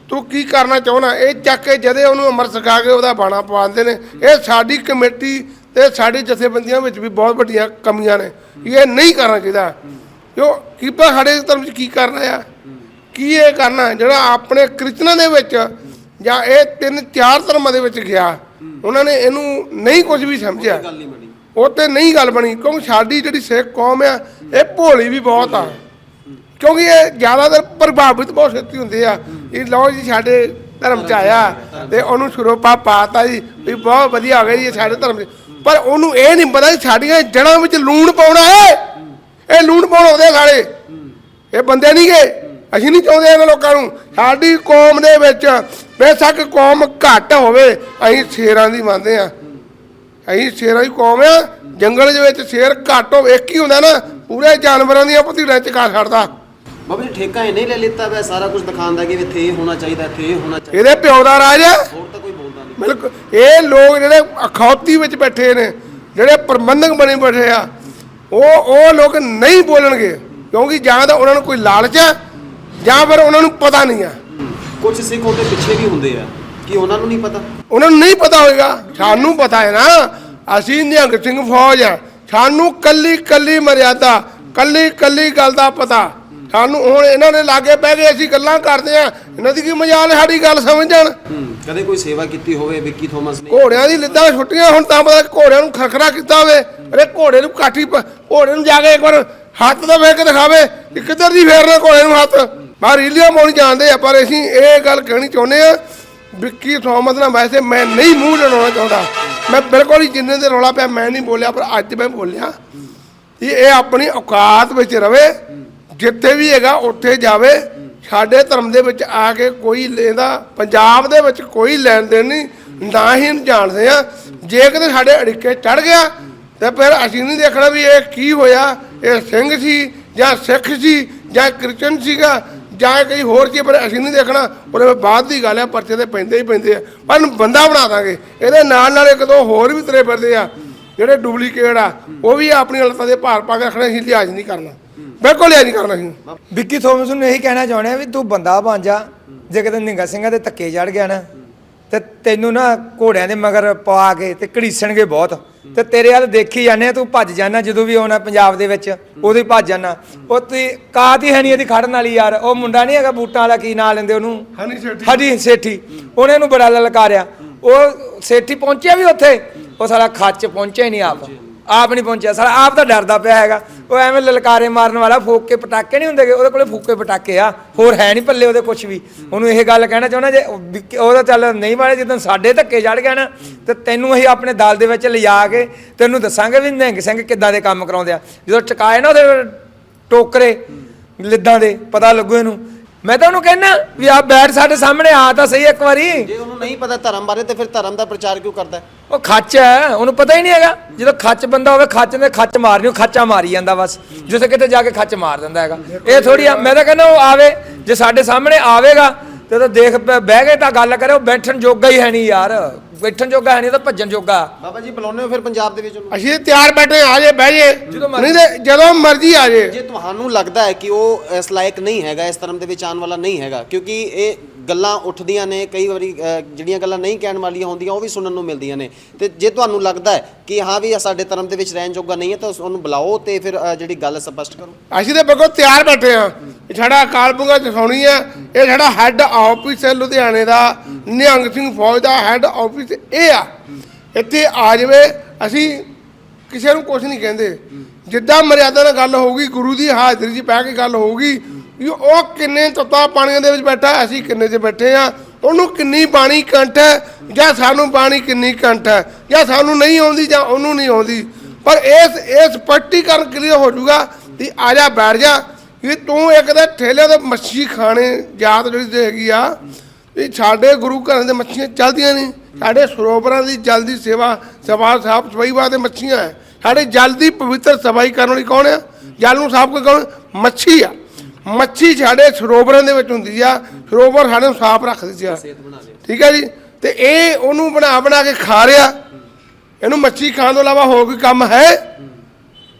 ਤੂੰ ਕੀ ਕਰਨਾ ਚਾਹੁੰਦਾ? ਇਹ ਚੱਕ ਕੇ ਜਦੇ ਉਹਨੂੰ ਅੰਮ੍ਰਿਤ ਛਕਾ ਕੇ ਉਹਦਾ ਬਾਣਾ ਪਵਾਉਂਦੇ ਨੇ। ਇਹ ਸਾਡੀ ਕਮੇਟੀ ਤੇ ਸਾਡੀ ਜਥੇਬੰਦੀਆਂ ਵਿੱਚ ਵੀ ਬਹੁਤ ਵੱਡੀਆਂ ਕਮੀਆਂ ਨੇ। ਇਹ ਨਹੀਂ ਕਰਨਾ ਚਾਹੀਦਾ। ਕਿਉਂ? ਕੀ ਪਤਾ ਸਾਡੇ ਧਰਮ 'ਚ ਕੀ ਕਰਨਾ ਆ? ਕੀ ਇਹ ਕਰਨਾ? ਜਿਹੜਾ ਆਪਣੇ ਕ੍ਰਿਸਚਨਾਂ ਦੇ ਵਿੱਚ ਜਾਂ ਇਹ ਤਿੰਨ ਚਾਰ ਧਰਮਾਂ ਦੇ ਵਿੱਚ ਗਿਆ ਉਹਨਾਂ ਨੇ ਇਹਨੂੰ ਨਹੀਂ ਕੁਝ ਵੀ ਸਮਝਿਆ। ਉਹ ਤੇ ਨਹੀਂ ਗੱਲ ਬਣੀ ਕਿਉਂਕਿ ਸਾਡੀ ਜਿਹੜੀ ਸਿੱਖ ਕੌਮ ਆ ਇਹ ਭੋਲੀ ਵੀ ਬਹੁਤ ਆ। ਕਿਉਂਕਿ ਇਹ ਜ਼ਿਆਦਾਤਰ ਪ੍ਰਭਾਵਿਤ ਬਹੁਤ ਛੇਤੀ ਹੁੰਦੇ ਆ। ਇਹ ਲਓ ਜੀ, ਸਾਡੇ ਧਰਮ ਚ ਆਇਆ ਤੇ ਉਹਨੂੰ ਸਰੋਪਾ ਪਾਤਾ ਜੀ, ਵੀ ਬਹੁਤ ਵਧੀਆ ਹੋ ਗਿਆ ਜੀ, ਇਹ ਸਾਡੇ ਧਰਮ ਚ। ਪਰ ਉਹਨੂੰ ਇਹ ਨਹੀਂ ਪਤਾ ਕਿ ਸਾਡੀਆਂ ਜੜ੍ਹਾਂ ਵਿੱਚ ਲੂਣ ਪਾਉਣਾ ਹੈ। ਇਹ ਲੂਣ ਪਾਉਣ ਆਉਂਦੇ ਆ ਸਾਰੇ। ਇਹ ਬੰਦੇ ਨਹੀਂ ਗਏ ਅਸੀਂ ਨਹੀਂ ਚਾਹੁੰਦੇ ਇਹਨਾਂ ਲੋਕਾਂ ਨੂੰ। ਸਾਡੀ ਕੌਮ ਦੇ ਵਿੱਚ ਬੇਸ਼ੱਕ ਕੌਮ ਘੱਟ ਹੋਵੇ, ਅਸੀਂ ਸ਼ੇਰਾਂ ਦੀ ਮੰਨਦੇ ਆ ਅਸੀਂ ਸ਼ੇਰਾਂ ਦੀ ਕੌਮ ਆ। ਜੰਗਲ ਦੇ ਵਿੱਚ ਸ਼ੇਰ ਘੱਟ ਹੋਵੇ, ਇੱਕ ਹੀ ਹੁੰਦਾ ਨਾ, ਪੂਰੇ ਜਾਨਵਰਾਂ ਦੀਆਂ ਭਤੀੜਾਂ ਚ ਕਾ ਛੱਡਦਾ। ਬਾਬਾ ਜੀ ਠੇਕਾ ਇਹ ਨਹੀਂ ਲੈ ਲਿੱਤਾ ਵੈ ਸਾਰਾ ਕੁਝ ਦਿਖਾਉਂਦਾ ਕਿ ਇੱਥੇ ਇਹ ਹੋਣਾ ਚਾਹੀਦਾ ਇੱਥੇ ਇਹ ਹੋਣਾ ਚਾਹੀਦਾ। ਇਹਦੇ ਪਿਓ ਦਾ ਰਾਜ ਹੋਰ ਤਾਂ ਕੋਈ ਬੋਲਦਾ ਨਹੀਂ। ਬਿਲਕੁਲ ਇਹ ਲੋਕ ਜਿਹੜੇ ਅਖੌਤੀ ਵਿੱਚ ਬੈਠੇ ਨੇ ਜਿਹੜੇ ਪ੍ਰਬੰਧਕ ਬਣੇ ਬੈਠੇ ਆ ਉਹ ਉਹ ਲੋਕ ਨਹੀਂ ਬੋਲਣਗੇ ਕਿਉਂਕਿ ਜਾਂ ਤਾਂ ਉਹਨਾਂ ਨੂੰ ਕੋਈ ਲਾਲਚ ਆ ਜਾਂ ਫਿਰ ਉਹਨਾਂ ਨੂੰ ਪਤਾ ਨਹੀਂ ਆ ਕੁਝ ਸਿੱਖ ਉਹਦੇ ਪਿੱਛੇ ਵੀ ਹੁੰਦੇ ਆ ਕਿ ਉਹਨਾਂ ਨੂੰ ਨਹੀਂ ਪਤਾ। ਉਹਨਾਂ ਨੂੰ ਨਹੀਂ ਪਤਾ ਹੋਏਗਾ ਸਾਨੂੰ ਪਤਾ ਹੈ ਨਾ ਅਸੀਂ ਨਿਹੰਗ ਸਿੰਘ ਫੌਜ ਆ ਸਾਨੂੰ ਕੱਲੀ ਕੱਲੀ ਮਰਿਆਦਾ ਕੱਲੀ ਕੱਲੀ ਗੱਲ ਦਾ ਪਤਾ। ਸਾਨੂੰ ਹੁਣ ਇਹਨਾਂ ਦੇ ਲਾਗੇ ਬਹਿ ਕੇ ਅਸੀਂ ਗੱਲਾਂ ਕਰਦੇ ਆ ਇਹਨਾਂ ਦੀ ਕੀ ਮਜਾਲ ਹੈ ਸਾਡੀ ਗੱਲ ਸਮਝ ਜਾਣ ਹੂੰ ਕਦੇ ਕੋਈ ਸੇਵਾ ਕੀਤੀ ਹੋਵੇ ਵਿੱਕੀ ਥੋਮਸ ਨੇ? ਘੋੜਿਆਂ ਦੀ ਲਿੱਦਾਂ ਛੁੱਟੀਆਂ ਹੁਣ ਤਾਂ ਪਤਾ ਘੋੜਿਆਂ ਨੂੰ ਖਰਖਰਾ ਕੀਤਾ ਹੋਵੇ। ਅਰੇ ਘੋੜੇ ਨੂੰ ਕਾਠੀ ਪ- ਘੋੜੇ ਨੂੰ ਜਾ ਕੇ ਇੱਕ ਵਾਰ ਹੱਥ ਦਾ ਵੇਖ ਕੇ ਦਿਖਾਵੇ ਕਿ ਕਿੱਧਰ ਦੀ ਫੇਰਨਾ ਘੋੜੇ ਨੂੰ ਹੱਥ। ਬਾਹਰ ਰੀਲੀਆਂ ਮੋਣੀ ਜਾਣਦੇ ਆ ਪਰ ਅਸੀਂ ਇਹ ਗੱਲ ਕਹਿਣੀ ਚਾਹੁੰਦੇ ਆ ਵਿੱਕੀ ਥੋਮਸ ਨਾਲ ਵੈਸੇ ਮੈਂ ਨਹੀਂ ਮੂੰਹ ਲੜਾਉਣਾ ਚਾਹੁੰਦਾ। ਮੈਂ ਬਿਲਕੁਲ ਹੀ ਜਿੰਨੇ ਦੇ ਰੌਲਾ ਪਿਆ ਮੈਂ ਨਹੀਂ ਬੋਲਿਆ ਪਰ ਅੱਜ ਮੈਂ ਬੋਲਿਆ ਕਿ ਇਹ ਆਪਣੀ ਔਕਾਤ ਵਿੱਚ ਰਵੇ। ਜਿੱਥੇ ਵੀ ਹੈਗਾ, ਉੱਥੇ ਜਾਵੇ। ਸਾਡੇ ਧਰਮ ਦੇ ਵਿੱਚ ਆ ਕੇ ਕੋਈ ਲੈਂਦਾ ਪੰਜਾਬ ਦੇ ਵਿੱਚ ਕੋਈ ਲੈਣ ਦੇਣ ਨਹੀਂ, ਨਾ ਹੀ ਜਾਣਦੇ ਆ। ਜੇ ਕਿਤੇ ਸਾਡੇ ਅੜਿੱਕੇ ਚੜ ਗਿਆ, ਤੇ ਫਿਰ ਅਸੀਂ ਨਹੀਂ ਦੇਖਣਾ ਵੀ ਇਹ ਕੀ ਹੋਇਆ। ਇਹ ਸਿੰਘ ਸੀ ਜਾਂ ਸਿੱਖ ਸੀ ਜਾਂ ਕ੍ਰਿਸਚਨ ਸੀਗਾ ਜਾਂ ਕੋਈ ਹੋਰ ਕੀ ਪਰ ਅਸੀਂ ਨਹੀਂ ਦੇਖਣਾ। ਉਹਦੇ ਬਾਅਦ ਦੀ ਗੱਲ ਹੈ ਪਰਚੇ ਤੇ ਪੈਂਦੇ ਹੀ ਪੈਂਦੇ ਆ। ਪਰ ਬੰਦਾ ਬਣਾ ਦਾਂਗੇ। ਇਹਦੇ ਨਾਲ ਨਾਲ ਇੱਕ ਦੋ ਹੋਰ ਵੀ ਤਰੇ ਫਿਰਦੇ ਆ, ਜਿਹੜੇ ਡੁਪਲੀਕੇਟ ਆ, ਉਹ ਵੀ ਆਪਣੀ ਲੱਤਾਂ ਦੇ ਭਾਰ ਪਾ ਕੇ ਰੱਖਣੇ, ਅਸੀਂ ਲਿਹਾਜ਼ ਨਹੀਂ ਕਰਨਾ। ਬਿਲਕੁਲ ਲਿਹਾਜ਼ ਨਹੀਂ ਕਰਨਾ ਅਸੀਂ ਵਿੱਕੀ ਥੋਮਸ ਨੂੰ ਇਹੀ ਕਹਿਣਾ ਚਾਹੁੰਦੇ ਆ ਵੀ ਤੂੰ ਬੰਦਾ ਬਣ ਜਾ। ਜੇ ਕਿਤੇ ਨਿੰਗਾ ਸਿੰਘਾਂ ਦੇ ਧੱਕੇ ਚੜ ਗਿਆ ਨਾ ਤੇ ਤੈਨੂੰ ਨਾ ਘੋੜਿਆਂ ਦੇ ਮਗਰ ਪਵਾ ਕੇ ਤੇ ਘੜੀਸਣਗੇ ਬਹੁਤ। ਤੇ ਤੇਰੇ ਵੱਲ ਦੇਖੀ ਜਾਂਦੇ ਆ ਤੂੰ ਭੱਜ ਜਾਣਾ ਜਦੋਂ ਵੀ ਆਉਣਾ ਪੰਜਾਬ ਦੇ ਵਿੱਚ ਉਦੋਂ ਹੀ ਭੱਜ ਜਾਣਾ ਉਹ ਤੇ ਕਾਤ ਹੀ ਹੈ ਨਹੀਂ ਇਹਦੀ ਖੜਨ ਵਾਲੀ ਯਾਰ। ਉਹ ਮੁੰਡਾ ਨਹੀਂ ਹੈਗਾ ਬੂਟਾਂ ਵਾਲਾ ਕੀ ਨਾਂ ਲੈਂਦੇ ਉਹਨੂੰ? ਹਨੀ ਸੇਠੀ। ਸੇਠੀ। ਉਹਨੇ ਨੂੰ ਬੜਾ ਲਲਕਾਰਿਆ। ਉਹ ਸੇਠੀ ਪਹੁੰਚਿਆ ਵੀ ਉੱਥੇ। ਉਹ ਸਾਲਾ ਖੱਚ ਪਹੁੰਚਿਆ ਹੀ ਨਹੀਂ ਆਪ। ਆਪ ਨਹੀਂ ਪਹੁੰਚਿਆ। ਸਾਲਾ ਆਪ ਤਾਂ ਡਰਦਾ ਪਿਆ ਹੈਗਾ। ਉਹ ਐਵੇਂ ਲਲਕਾਰੇ ਮਾਰਨ ਵਾਲਾ ਫੂਕ ਕੇ ਪਟਾਕੇ ਨਹੀਂ ਹੁੰਦੇਗੇ ਉਹਦੇ ਕੋਲੇ ਫੂਕੇ ਪਟਾਕੇ ਆ, ਹੋਰ ਹੈ ਨਹੀਂ ਪੱਲੇ ਉਹਦੇ ਕੁਝ ਵੀ। ਉਹਨੂੰ ਇਹ ਗੱਲ ਕਹਿਣਾ ਚਾਹੁੰਦਾ ਜੇ ਉਹਦਾ ਚੱਲ ਨਹੀਂ ਵਾਲੇ ਜਦੋਂ ਸਾਡੇ ਧੱਕੇ ਚੜ ਗਿਆ ਨਾ, ਤੇ ਤੈਨੂੰ ਅਸੀਂ ਆਪਣੇ ਦਲ ਦੇ ਵਿੱਚ ਲਿਜਾ ਕੇ ਤੈਨੂੰ ਦੱਸਾਂਗੇ ਵੀ ਨਿਹੰਗ ਸਿੰਘ ਕਿੱਦਾਂ ਦੇ ਕੰਮ ਕਰਾਉਂਦੇ ਆ। ਜਦੋਂ ਚਕਾਏ ਨਾ ਉਹਦੇ ਟੋਕਰੇ, ਲਿੱਦਾਂ ਦੇ, ਪਤਾ ਲੱਗੂ ਇਹਨੂੰ। ਮੈਂ ਤਾਂ ਉਹਨੂੰ ਕਹਿਣਾ ਵੀ ਆ ਬੈਠ ਸਾਡੇ ਸਾਹਮਣੇ ਆ ਤਾਂ ਸਹੀ ਇੱਕ ਵਾਰੀ। ਜੇ ਉਹਨੂੰ ਨਹੀਂ ਪਤਾ ਧਰਮ ਬਾਰੇ ਤੇ ਫਿਰ ਧਰਮ ਦਾ ਪ੍ਰਚਾਰ ਕਿਉਂ ਕਰਦਾ ਹੈ? ਉਹ ਖੱਚ ਹੈ ਉਹਨੂੰ ਪਤਾ ਹੀ ਨਹੀਂ ਹੈਗਾ। ਜਦੋਂ ਖੱਚ ਬੰਦਾ ਹੋਵੇ ਖੱਚ ਨੇ ਖੱਚ ਮਾਰਨੀ ਉਹ ਖਾਚਾ ਮਾਰੀ ਜਾਂਦਾ ਬਸ। ਜਿੱਥੇ ਕਿਤੇ ਜਾ ਕੇ ਖੱਚ ਮਾਰ ਦਿੰਦਾ ਹੈਗਾ। ਇਹ ਥੋੜੀ ਆ ਮੈਂ ਤਾਂ ਕਹਿੰਦਾ ਉਹ ਆਵੇ ਜੇ ਸਾਡੇ ਸਾਹਮਣੇ ਆਵੇਗਾ ਤੇ ਤਾਂ ਦੇਖ ਬਹਿ ਕੇ ਤਾਂ ਗੱਲ ਕਰੇ ਉਹ ਬੈਠਣ ਜੋਗਾ ਹੀ ਹੈ ਨਹੀਂ ਯਾਰ। ਬੈਠਣ ਜੋਗਾ ਹੈ ਨਹੀਂ ਤਾਂ ਭੱਜਣ ਜੋਗਾ। ਬਾਬਾ ਜੀ ਬੁਲਾਉਂਦੇ ਹੋ ਫਿਰ ਪੰਜਾਬ ਦੇ ਵਿੱਚ ਉਹਨੂੰ? ਅਸੀਂ ਤਿਆਰ ਬੈਠੇ ਆ ਜੇ ਬਹਿ ਜੇ। ਜਦੋਂ ਮਰਜ਼ੀ। ਨਹੀਂ ਤੇ ਜਦੋਂ ਮਰਜ਼ੀ ਆ ਜੇ। ਜੇ ਤੁਹਾਨੂੰ ਲੱਗਦਾ ਹੈ ਕਿ ਉਹ ਇਸ ਲਾਇਕ ਨਹੀਂ ਹੈਗਾ ਇਸ ਧਰਮ ਦੇ ਵਿੱਚ ਆਉਣ ਵਾਲਾ ਨਹੀਂ ਹੈਗਾ ਕਿਉਂਕਿ ਇਹ ਗੱਲਾਂ ਉੱਠਦੀਆਂ ਨੇ ਕਈ ਵਾਰੀ ਅ, ਜਿਹੜੀਆਂ ਗੱਲਾਂ ਨਹੀਂ ਕਹਿਣ ਵਾਲੀਆਂ ਹੁੰਦੀਆਂ ਉਹ ਵੀ ਸੁਣਨ ਨੂੰ ਮਿਲਦੀਆਂ ਨੇ। ਤੇ ਜੇ ਤੁਹਾਨੂੰ ਲੱਗਦਾ ਹੈ ਕਿ ਹਾਂ ਵੀ ਇਹ ਸਾਡੇ ਧਰਮ ਦੇ ਵਿੱਚ ਰਹਿਣ ਜੋਗਾ ਨਹੀਂ ਹੈ ਤਾਂ ਉਸ- ਉਹਨੂੰ ਬੁਲਾਓ ਤੇ ਫਿਰ ਅ, ਜਿਹੜੀ ਗੱਲ ਸਪਸ਼ਟ ਕਰੋ। ਅਸੀਂ ਤਾਂ ਬਿਲਕੁਲ ਤਿਆਰ ਬੈਠੇ ਆ ਇਹ ਸਾਡਾ ਅਕਾਲ ਪੁਰਖਾ ਜਸਾਉਣੀ ਆ। ਇਹ ਸਾਡਾ ਹੈੱਡ ਆਫਿਸ ਹੈ ਲੁਧਿਆਣੇ ਦਾ। ਨਿਹੰਗ ਸਿੰਘ ਫੌਜ ਦਾ ਹੈੱਡ ਆਫਿਸ ਇਹ ਆ। ਇੱਥੇ ਆ ਜਾਵੇ, ਅਸੀਂ ਕਿਸੇ ਨੂੰ ਕੁਝ ਨਹੀਂ ਕਹਿੰਦੇ। ਜਿੱਦਾਂ ਮਰਿਆਦਾ ਨਾਲ ਗੱਲ ਹੋਊਗੀ, ਗੁਰੂ ਦੀ ਹਾਜ਼ਰੀ 'ਚ ਬਹਿ ਕੇ ਗੱਲ ਹੋਊਗੀ, ਵੀ ਉਹ ਕਿੰਨੇ ਤੱਤਾ ਪਾਣੀਆਂ ਦੇ ਵਿੱਚ ਬੈਠਾ, ਅਸੀਂ ਕਿੰਨੇ 'ਚ ਬੈਠੇ ਆ। ਉਹਨੂੰ ਕਿੰਨੀ ਬਾਣੀ ਕੰਠ ਹੈ, ਜਾਂ ਸਾਨੂੰ ਬਾਣੀ ਕਿੰਨੀ ਕੰਠ ਹੈ, ਜਾਂ ਸਾਨੂੰ ਨਹੀਂ ਆਉਂਦੀ, ਜਾਂ ਉਹਨੂੰ ਨਹੀਂ ਆਉਂਦੀ। ਪਰ ਇਸ ਇਸ ਸਪਸ਼ਟੀਕਰਨ ਕਲੀਅਰ ਹੋ ਜਾਊਗਾ, ਵੀ ਆ ਜਾ, ਬੈਠ ਜਾ। ਵੀ ਤੂੰ ਇੱਕ ਦੇ ਠੇਲੇ ਤੇ ਮੱਛੀ ਖਾਣੇ ਜਾਤ ਜਿਹੜੀ ਤੇ ਹੈਗੀ ਆ ਵੀ ਸਾਡੇ ਗੁਰੂ ਘਰਾਂ ਦੇ ਮੱਛੀਆਂ ਚੱਲਦੀਆਂ ਨਹੀਂ। ਸਾਡੇ ਸਰੋਵਰਾਂ ਦੀ ਜਲ ਦੀ ਸੇਵਾ ਸੇਵਾ ਸਾਫ਼ ਸਫ਼ਾਈ ਵਾਸਤੇ ਮੱਛੀਆਂ ਹੈ। ਸਾਡੇ ਜਲ ਦੀ ਪਵਿੱਤਰ ਸਫ਼ਾਈ ਕਰਨ ਵਾਲੀ ਕੌਣ ਆ? ਜਲ ਨੂੰ ਸਾਫ਼ ਕੌਣ? ਮੱਛੀ ਆ। ਮੱਛੀ ਸਾਡੇ ਸਰੋਵਰਾਂ ਦੇ ਵਿੱਚ ਹੁੰਦੀ ਆ। ਸਰੋਵਰ ਸਾਡੇ ਨੂੰ ਸਾਫ਼ ਰੱਖਦੇ ਆ। ਠੀਕ ਹੈ ਜੀ? ਤੇ ਇਹ ਉਹਨੂੰ ਬਣਾ ਬਣਾ ਕੇ ਖਾ ਰਿਹਾ। ਇਹਨੂੰ ਮੱਛੀ ਖਾਣ ਤੋਂ ਇਲਾਵਾ ਹੋਰ ਕੋਈ ਕੰਮ ਹੈ?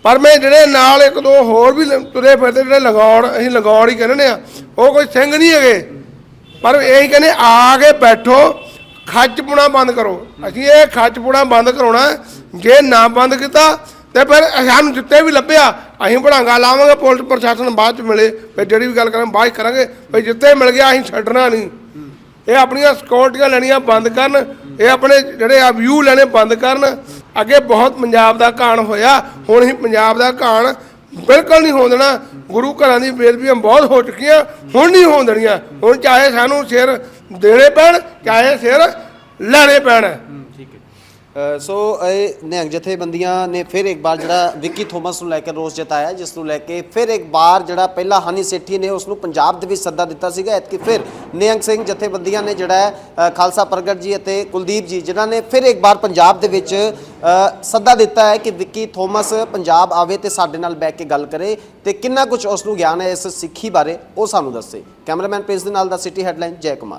ਪਰ ਮੈਂ ਜਿਹੜੇ ਨਾਲ ਇੱਕ ਦੋ ਹੋਰ ਵੀ ਲ- ਤੁਰੇ ਫਿਰਦੇ ਜਿਹੜੇ ਲਗੌੜ ਅਸੀਂ ਲਗੌੜ ਹੀ ਕਹਿੰਦੇ ਆ, ਉਹ ਕੋਈ ਸਿੰਘ ਨਹੀਂ ਹੈਗੇ ਪਰ ਇਹੀ ਕਹਿੰਦੇ ਆ ਕੇ ਬੈਠੋ ਖੱਚ ਬੰਦ ਕਰੋ ਅਸੀਂ ਇਹ ਖੱਚ ਬੰਦ ਕਰਾਉਣਾ ਹੈ। ਜੇ ਨਾ ਬੰਦ ਕੀਤਾ, ਤੇ ਫਿਰ ਸਾਨੂੰ ਜਿੱਤੇ ਵੀ ਲੱਭਿਆ, ਅਸੀਂ ਭੜਾਂਗਾ ਲਾਵਾਂਗੇ, ਪੁਲਿਸ ਪ੍ਰਸ਼ਾਸਨ ਬਾਅਦ ਚ ਮਿਲੇ, ਫਿਰ ਜਿਹੜੀ ਵੀ ਗੱਲ ਕਰਾਂਗੇ, ਬਾਅਦ 'ਚ ਕਰਾਂਗੇ, ਵੀ ਜਿੱਤੇ ਮਿਲ ਗਿਆ, ਅਸੀਂ ਛੱਡਣਾ ਨਹੀਂ ਇਹ ਆਪਣੀਆਂ ਸਿਕਿਉਰਟੀਆਂ ਲੈਣੀਆਂ ਬੰਦ ਕਰਨ, ਇਹ ਆਪਣੇ ਜਿਹੜੇ ਆ ਵਿਊ ਲੈਣੇ ਬੰਦ ਕਰਨ ਅੱਗੇ ਬਹੁਤ ਪੰਜਾਬ ਦਾ ਘਾਣ ਹੋਇਆ, ਹੁਣ ਹੀ ਪੰਜਾਬ ਦਾ ਘਾਣ ਬਿਲਕੁਲ ਨਹੀਂ ਹੋਣ ਦੇਣਾ। ਗੁਰੂ ਘਰਾਂ ਦੀ ਬੇਦਬੀਆਂ ਬਹੁਤ ਹੋ ਚੁੱਕੀਆਂ, ਹੁਣ ਨਹੀਂ ਹੋਣ ਦੇਣੀਆਂ। ਹੁਣ ਚਾਹੇ ਸਾਨੂੰ ਸਿਰ ਦੇਣੇ ਪੈਣ, ਚਾਹੇ ਸਿਰ ਲੈਣੇ ਪੈਣ। ਸੋ ਇਹ ਨਿਹੰਗ ਜਥੇਬੰਦੀਆਂ ਨੇ ਫਿਰ ਇੱਕ ਵਾਰ ਜਿਹੜਾ ਵਿੱਕੀ ਥੋਮਸ ਨੂੰ ਲੈ ਕੇ ਰੋਸ ਜਤਾਇਆ, ਜਿਸ ਨੂੰ ਲੈ ਕੇ ਫਿਰ ਇੱਕ ਵਾਰ ਜਿਹੜਾ ਪਹਿਲਾ ਹਨੀ ਸੇਠੀ ਨੇ ਉਸ ਨੂੰ ਪੰਜਾਬ ਦੇ ਵਿੱਚ ਸੱਦਾ ਦਿੱਤਾ ਸੀਗਾ। ਐਤਕੀ ਫਿਰ ਨਿਹੰਗ ਸਿੰਘ ਜਥੇਬੰਦੀਆਂ ਨੇ ਜਿਹੜਾ ਖਾਲਸਾ ਪ੍ਰਗਟ ਜੀ ਅਤੇ ਕੁਲਦੀਪ ਜੀ, ਜਿਨ੍ਹਾਂ ਨੇ ਫਿਰ ਇੱਕ ਵਾਰ ਪੰਜਾਬ ਦੇ ਵਿੱਚ ਸੱਦਾ ਦਿੱਤਾ ਹੈ ਕਿ ਵਿੱਕੀ ਥੋਮਸ ਪੰਜਾਬ ਆਵੇ ਤੇ ਸਾਡੇ ਨਾਲ ਬੈਠ ਕੇ ਗੱਲ ਕਰੇ ਤੇ ਕਿੰਨਾ ਕੁਝ ਉਸ ਨੂੰ ਗਿਆਨ ਹੈ ਇਸ ਸਿੱਖੀ ਬਾਰੇ, ਉਹ ਸਾਨੂੰ ਦੱਸੇ। ਕੈਮਰਾਮੈਨ ਪੇਜ ਦੇ ਨਾਲ ਦਾ ਸਿਟੀ ਹੈਡਲਾਈਨ, ਜੈ ਕੁਮਾਰ।